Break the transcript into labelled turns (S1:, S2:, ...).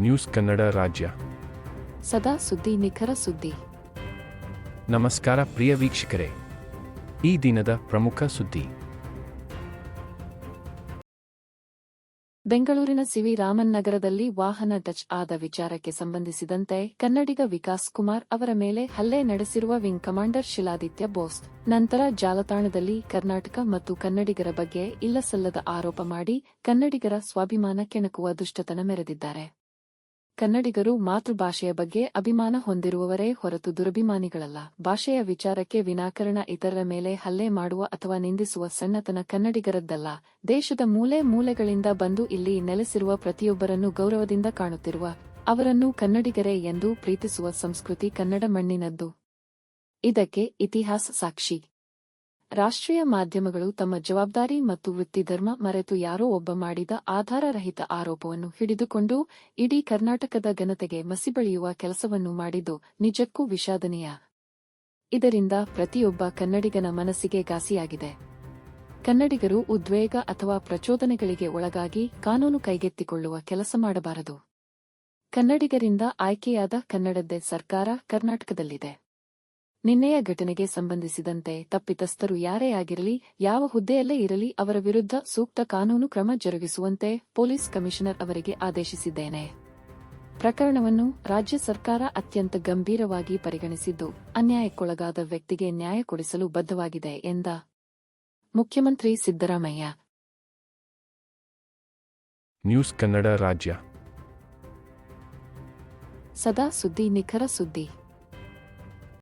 S1: News Kannada ರಾಜ್ಯ.
S2: ಸದಾ ಸುದ್ದಿ ನಿಖರ ಸುದ್ದಿ.
S1: ನಮಸ್ಕಾರ ಪ್ರಿಯ ವೀಕ್ಷಕರೇ. ಈ ದಿನದ ಪ್ರಮುಖ ಸುದ್ದಿ.
S2: ಬೆಂಗಳೂರಿನ ಸಿವಿ ರಾಮನ್ ನಗರದಲ್ಲಿ ವಾಹನ ಟಚ್ ಆದ ವಿಚಾರಕ್ಕೆ ಸಂಬಂಧಿಸಿದಂತೆ ಕನ್ನಡಿಗ ವಿಕಾಸ್ ಕುಮಾರ್ ಅವರ ಮೇಲೆ ಹಲ್ಲೆ ನಡೆಸಿರುವ ವಿಂಗ್ ಕಮಾಂಡರ್ ಶಿಲಾದಿತ್ಯ ಬೋಸ್. ನಂತರ ಜಾಲತಾಣದಲ್ಲಿ ಕರ್ನಾಟಕ ಮತ್ತು ಕನ್ನಡಿಗರ ಬಗ್ಗೆ ಇಲ್ಲಸಲ್ಲದ ಆರೋಪ ಮಾಡಿ ಕನ್ನಡಿಗರ ಸ್ವಾಭಿಮಾನ ಕೆಣಕುವ ದುಷ್ಟತನ ಮೆರೆದಿದ್ದಾರೆ. ಕನ್ನಡಿಗರು ಮಾತೃಭಾಷೆಯ ಬಗ್ಗೆ ಅಭಿಮಾನ ಹೊಂದಿರುವವರೇ ಹೊರತು ದುರಭಿಮಾನಿಗಳಲ್ಲ. ಭಾಷೆಯ ವಿಚಾರಕ್ಕೆ ವಿನಾಕರಣ ಇತರರ ಮೇಲೆ ಹಲ್ಲೆ ಮಾಡುವ ಅಥವಾ ನಿಂದಿಸುವ ಸಣ್ಣತನ ಕನ್ನಡಿಗರದ್ದಲ್ಲ. ದೇಶದ ಮೂಲೆ ಮೂಲೆಗಳಿಂದ ಬಂದು ಇಲ್ಲಿ ನೆಲೆಸಿರುವ ಪ್ರತಿಯೊಬ್ಬರನ್ನು ಗೌರವದಿಂದ ಕಾಣುತ್ತಿರುವ ಅವರನ್ನು ಕನ್ನಡಿಗರೇ ಎಂದು ಪ್ರೀತಿಸುವ ಸಂಸ್ಕೃತಿ ಕನ್ನಡ ಮಣ್ಣಿನದ್ದು. ಇದಕ್ಕೆ ಇತಿಹಾಸ ಸಾಕ್ಷಿ. ರಾಷ್ಟ್ರೀಯ ಮಾಧ್ಯಮಗಳು ತಮ್ಮ ಜವಾಬ್ದಾರಿ ಮತ್ತು ವೃತ್ತಿಧರ್ಮ ಮರೆತು ಯಾರೋ ಒಬ್ಬ ಮಾಡಿದ ಆಧಾರರಹಿತ ಆರೋಪವನ್ನು ಹಿಡಿದುಕೊಂಡು ಇಡೀ ಕರ್ನಾಟಕದ ಘನತೆಗೆ ಮಸಿಬಳಿಯುವ ಕೆಲಸವನ್ನು ಮಾಡಿದ್ದು ನಿಜಕ್ಕೂ ವಿಷಾದನೀಯ. ಇದರಿಂದ ಪ್ರತಿಯೊಬ್ಬ ಕನ್ನಡಿಗನ ಮನಸ್ಸಿಗೆ ಘಾಸಿಯಾಗಿದೆ. ಕನ್ನಡಿಗರು ಉದ್ವೇಗ ಅಥವಾ ಪ್ರಚೋದನೆಗಳಿಗೆ ಒಳಗಾಗಿ ಕಾನೂನು ಕೈಗೆತ್ತಿಕೊಳ್ಳುವ ಕೆಲಸ ಮಾಡಬಾರದು. ಕನ್ನಡಿಗರಿಂದ ಆಯ್ಕೆಯಾದ ಕನ್ನಡದ್ದೇ ಸರ್ಕಾರ ಕರ್ನಾಟಕದಲ್ಲಿದೆ. ನಿನ್ನೆಯ ಘಟನೆಗೆ ಸಂಬಂಧಿಸಿದಂತೆ ತಪ್ಪಿತಸ್ಥರು ಯಾರೇ ಆಗಿರಲಿ ಯಾವ ಹುದ್ದೆಯಲ್ಲೇ ಇರಲಿ ಅವರ ವಿರುದ್ಧ ಸೂಕ್ತ ಕಾನೂನು ಕ್ರಮ ಜರುಗಿಸುವಂತೆ ಪೊಲೀಸ್ ಕಮಿಷನರ್ ಅವರಿಗೆ ಆದೇಶಿಸಿದ್ದೇನೆ. ಪ್ರಕರಣವನ್ನು ರಾಜ್ಯ ಸರ್ಕಾರ ಅತ್ಯಂತ ಗಂಭೀರವಾಗಿ ಪರಿಗಣಿಸಿದ್ದು ಅನ್ಯಾಯಕ್ಕೊಳಗಾದ ವ್ಯಕ್ತಿಗೆ ನ್ಯಾಯ ಕೊಡಿಸಲು ಬದ್ಧವಾಗಿದೆ ಎಂದ ಮುಖ್ಯಮಂತ್ರಿ ಸಿದ್ದರಾಮಯ್ಯ.
S1: ನ್ಯೂಸ್ ಕನ್ನಡ ರಾಜ್ಯ.
S2: ಸದಾ ಸುದ್ದಿ ನಿಖರ ಸುದ್ದಿ.